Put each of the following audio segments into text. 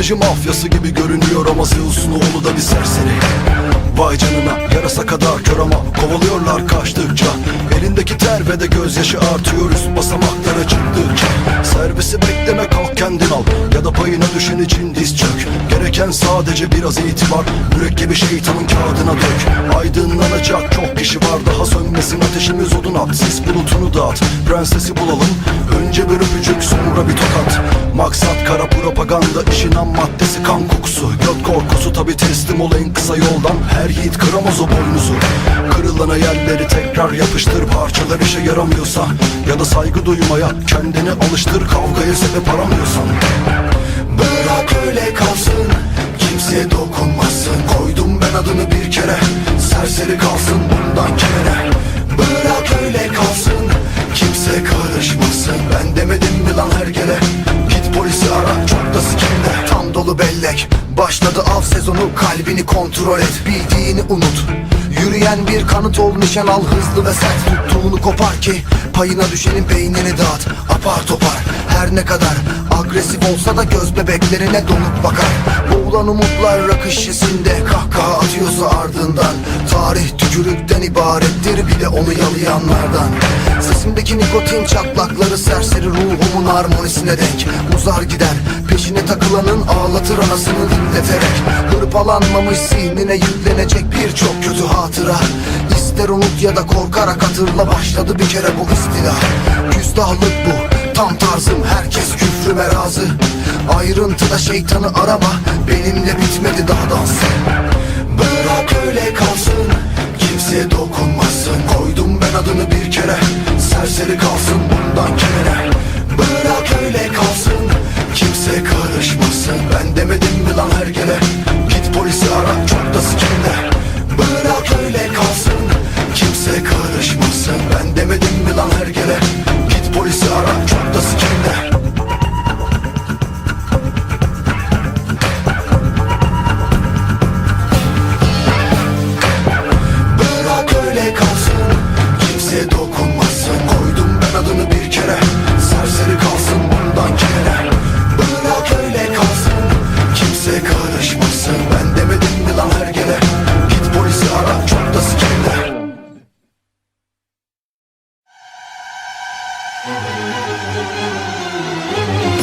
Mitoloji mafyası gibi görünüyor ama Zeus'un oğlu da bir serseri. Vay canına yarasa kadar kör ama kovalıyorlar kaçtıkça. Elindeki ter ve de gözyaşı artıyor üst basamaklara çıktıkça. Servisi bekleme kalk kendin al. Ya da payına düşen için diz çök. Gereken sadece biraz itibar mürekkebi şeytanın kağıdına dök Aydınlanacak çok kişi var daha sönmesin ateşimiz odun at Sis bulutunu dağıt prensesi bulalım. Önce bir öpücük sonra bir tokat. Maksat kara propaganda işin ham maddesi kan kokusu. Göt korkusu tabi teslim ol en kısa yoldan. Her yiğit kıramaz o boynuzu. Kırılana yerleri tekrar yapıştır. Parçalar işe yaramıyorsa Ya da saygı duymaya kendini alıştır. Kavgaya sebep aramıyorsan. Bırak öyle kalsın Kimseye dokunmasın. Koydum ben adını bir kere. Serseri kalsın bundan kere. Bırak öyle kalsın. Kimse karışmasın. Ben demedim mi lan her gele? Git polisi ara çok da sikimde Tam dolu bellek. Başladı av sezonu kalbini kontrol et. Bildiğini unut. Yürüyen bir kanıt ol nişan al. Hızlı ve sert Tuttuğunu kopar ki payına düşenin beynini dağıt. Apar topar her ne kadar Agresif olsa da göz bebeklerine donup bakar. Boğulan umutlar rakı Kahkaha atıyorsa ardından Tarih tükürükten ibarettir bir de onu yalayanlardan. Sesimdeki nikotin çatlakları serseri ruhumun harmonisine denk. Uzar gider peşine takılanın ağlatır anasını dinleterek. Hırpalanmamış zihnine yüklenecek birçok kötü hatıra. İster unut ya da korkarak hatırla başladı bir kere bu istila. Küstahlık bu tam tarzım herkes küfrüme razı Ayrıntıda şeytanı arama. Benimle bitmedi daha dans. Bırak öyle kalsın. Kimseye dokunmasın. Koydum ben adını bir kere. Serseri kalsın bundan kere Bırak öyle kalsın. Kimse karışmasın. Ben demedim mi lan her gele Git polisi ara çok da sikimde Bırak öyle kalsın. Kimse karışmasın. Ben demedim mi lan her gele Git polisi ara çok da Bahçadamışmış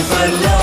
if I love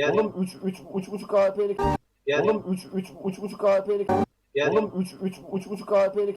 Gel. Oğlum 3 3 3.5 AWP'lik. Gel. Oğlum 3 3 3.5 AWP'lik. Gel. Oğlum 3 3 3.5 AWP'lik.